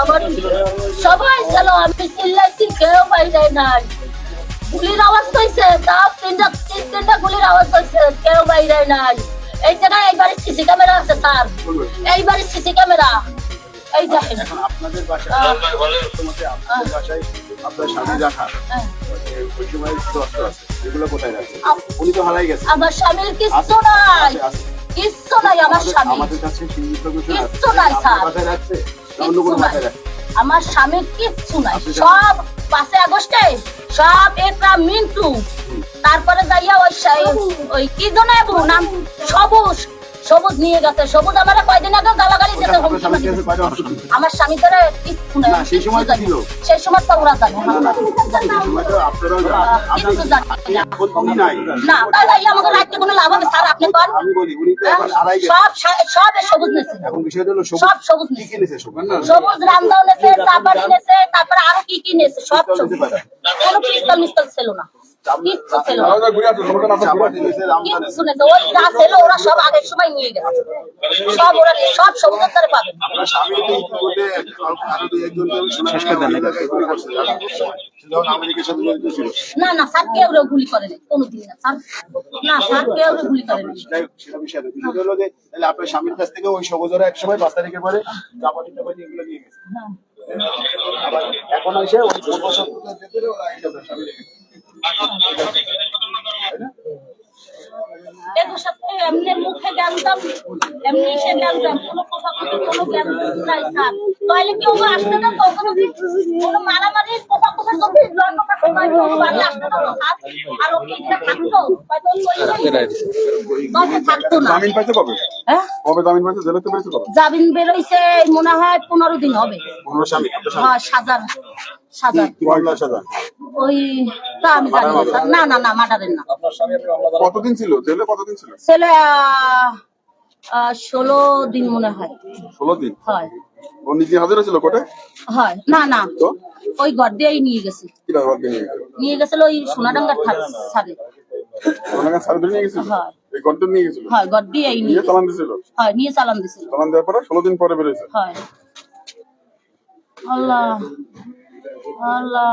আমার সবাই গেল আমি চিল্লাইছি কেউ বাইরে নাই গুলির আওয়াজ হয়েছে তাও তিনটা তিন তিনটা গুলির আওয়াজ হয়েছে কেউ বাইরে নাই এই জায়গায় এইবারে সিসি ক্যামেরা আছে স্যার এইবারে সিসি ক্যামেরা এই দেখেন আপনাদের বাসায় আহ, মতে আপনাদের বাসায় আপনার স্বামী রাখা। ওই সময় অস্ত্র আছে এগুলো কোথায় রাখছে উনি তো হারাই গেছে আমার স্বামীর কিচ্ছু আছে, নাই আছে। কিচ্ছু নাই আমার স্বামী। আমাদের কাছে সীমিত কিছু আছে। কিচ্ছু নাই, স্যার। আমার কিচ্ছু সব পাশে আগস্টে সব একটা মিন্টু। তারপরে যাইয়া ওই ওই কি জনাবু নাম? সবুজ। সবুজ নিয়ে গেছে সবুজ আমার কয়দিন আগে গালাগালি ছিল? আমার স্বামী ধরে না, সেই সময় তো ছিল। সেই সময় তো ওরা জানে। না। তাহলে আমাকে রাখতে কোনো লাভ হবে? স্যার আপনি তো হ্যাঁ? সব সব সবুজ নেছে এখন বিষয়টা হলো সবুজ সব সবুজ নেছে সবুজ? সবুজ রামদাও নেছে চাপাটি নেছে তারপরে আরও কি কি নেছে সব সবুজ। কোনো পিস্তল মিস্তল ছিল না। কিচ্ছু ছিল না। কিচ্ছু ওই যা ছিল ওরা সব আগের সময় নিয়ে গেছে। সব ওরা সব পাবে। না না স্যার কেউ গুলি করে নাই কোনোদিন না। স্যার না স্যার কেউ গুলি করে নাই। যাই হোক, সেটা বিষয় না। বিষয়টা হলো যে, তাহলে আপনার স্বামীর কাছ থেকে ওই সবুজরা এক সময় পাঁচ তারিখের পরে চাপাতি টাপাতি এগুলো নিয়ে গেছে। হ্যাঁ। এখন এসে ওই এদের সাথে এমনি মুখে জানতাম এমনি সে জানতাম কোনো কথা কথা কোনো জ্ঞান নাই স্যার তাহলে কেউ আসতে না তো কোনো কোনো মারামারি কথা কথা যদি কথা সময় কোনো আসতে না স্যার আর ওকে এখানে থাকতো হয়তো ওই থাকতো না জামিন পাইছে কবে? হ্যাঁ? কবে জামিন পাইছে? জেলে তো পেয়েছে কবে? জামিন বেরোইছে মনে হয় পনেরো দিন হবে। পনেরো হ্যাঁ সাজার সাজার। ওই তা আমি জানি না স্যার। না না না মার্ডারের না। কতদিন ছিল? জেলে কতদিন ছিল? ছেলে আহ, আহ, ষোলো দিন মনে হয়। ষোলো দিন? হয়। ও নিজে হাজিরা ছিল কোর্টে? হয়। না না। তো? ওই ঘর দিয়েই নিয়ে গেছে। কি ব্যাপার দিয়ে নিয়ে গেছে? নিয়ে গেছিল ওই সোনাডাঙ্গার ওনাকে সার্ভিস নিয়ে গেছিল? হ্যাঁ। এই নিয়ে গেছিল? হয় ঘর দিয়েই নিয়ে নিয়ে চালান দিছিল? হয় নিয়ে চালান দিছিল। চালান দেওয়ার পরে ষোলো দিন পরে বেরোয়েছে? হয়। আল্লাহ। আল্লাহ।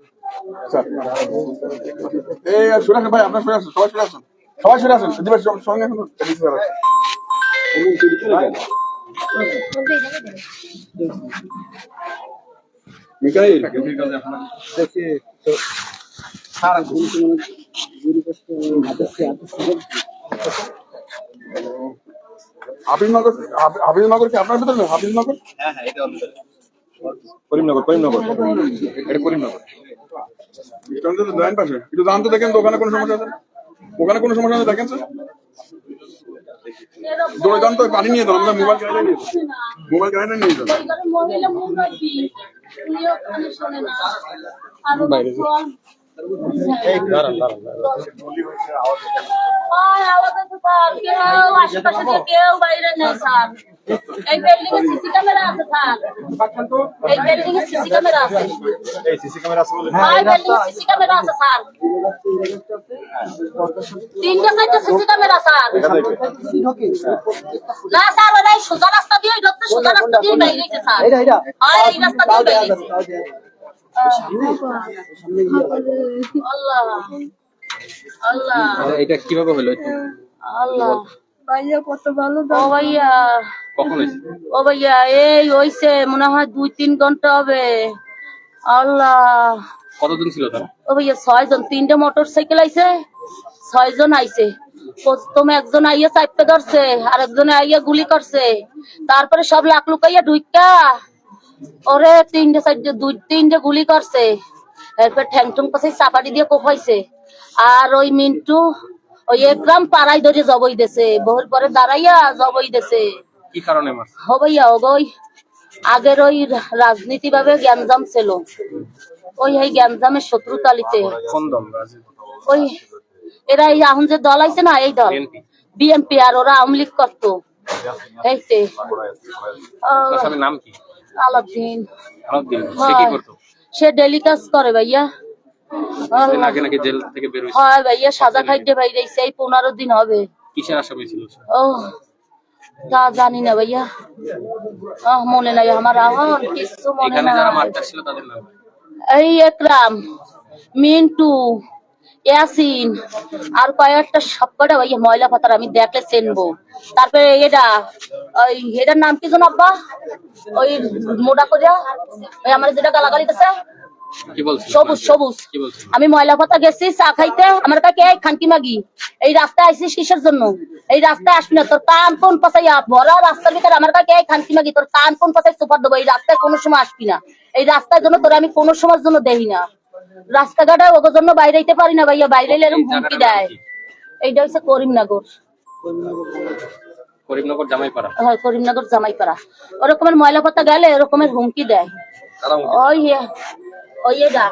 সরে আসুন ভাই আপনার সরে আসুন সবাই সরে আসুন। সবাই সরে আসুন সঙ্গে হাবিবনগর হাবি- হাবিবনগর কি আপনার ভিতরে না? হাবিবনগর? করিমনগর করিমনগর। এটা করিমনগর। ইস্টার্ন তো পাশে। একটু দাম তো দেখেন তো ওখানে কোনো সমস্যা আছে? ওখানে কোনো সমস্যা আছে দেখেন স্যার দৌড়ে যান তো পানি নিয়ে যান আমরা মোবাইল গাড়ি নিয়ে মোবাইল গাড়ি নিয়ে যান ওই আশেপাশে কেউ বাইরে নেই স্যার। এই বিল্ডিং এ সিসি ক্যামেরা আছে স্যার। এই বিল্ডিং এ সিসি ক্যামেরা আছে। এই সিসি ক্যামেরা আছে বলে হয় বিল্ডিং এ সিসি ক্যামেরা আছে স্যার। তিনটা চারটা সিসি ক্যামেরা স্যার। না স্যার ওরা সোজা রাস্তা দিয়ে ঢুকছে সোজা রাস্তা দিয়ে বাইরে গেছে স্যার। এই রাস্তা দিয়ে বাইরে গেছে। এটা কীভাবে হলো আল্লাহ। ভাইয়া কত ভালো ও ভাইয়া। কখন ও ভাইয়া এই হইছে মনে হয় দুই তিন ঘণ্টা হবে। আল্লাহ। কতদিন ছিল তার? ও ভাইয়া ছয় জন তিনটে মোটর সাইকেল আইছে ছয় জন আইছে। প্রথমে একজন আইয়া চাইপে ধরছে আর একজনে আইয়া গুলি করছে। তারপরে সব লাখ লুকাইয়া ঢুইকা ওরে তিনটে চারটে দুই তিনটে গুলি করছে। এরপর ঠ্যাং টুং পাশে চাপাটি দিয়ে কোপাইছে। আর ওই মিন্টু ওই একরাম পাড়াই ধরে জবই দেছে। বহুর পরে দাঁড়াইয়া জবই দেছে। কি কারণে মারছে? ও ভাইয়া ও গই আগের ওই রাজনীতি ভাবে গ্যাঞ্জাম ছিল। ওই এই গ্যাঞ্জামের শত্রুতালিতে। কোন দল? ওই এরা এই এখন যে দল আছে না এই দল? বিএনপি। বিএনপি আর ওরা আওয়ামী লীগ করতো। এইতে। নাম কি? আলাউদ্দিন। সে কি করতো? সে ডেলি কাজ করে ভাইয়া। আগে নাকি জেল থেকে বের হয়েছে? হয় ভাইয়া সাজা খাইতে ভাই এই পনেরো দিন হবে। কিসের আসামি ছিল ও তা জানি না ভাইয়া। আহ মনে নাই আমার কিছু মনে নাই। এই একরাম মিন্টু। ইয়াসিন আর কয়েকটা সবকটা ভাইয়া ময়লা পাতার আমি দেখলে চেনবো। তারপরে এটা ওই এটার নাম কি যেন আব্বা? ওই মোটা করে ওই আমার যেটা গালাগালি দিতেছে সবুজ সবুজ। আমি ময়লা পাতা গেছি চা খাইতে। আমার এই খানকি মাগি এই রাস্তায় আইসিস কিসের জন্য? এই রাস্তায় আসবি না তোর কান কোন পাশাই ভরা রাস্তার ভিতরে আমার কাকে খানকি মাগি তোর কান কোন পাশায় সুপার দেবো? এই রাস্তায় কোনো সময় আসবি না। এই রাস্তার জন্য তোর আমি কোনো সময়ের জন্য দেই না। রাস্তাঘাটে ওদের জন্য বাইরে যেতে পারি না ভাইয়া বাইরে এলে এরকম হুমকি দেয়। এইটা হচ্ছে করিমনগর। করিমনগর জামাইপাড়া? হ্যাঁ করিমনগর জামাইপাড়া। ওরকমের ময়লা পাতা গেলে এরকমের হুমকি দেয়। ওই ওই এটা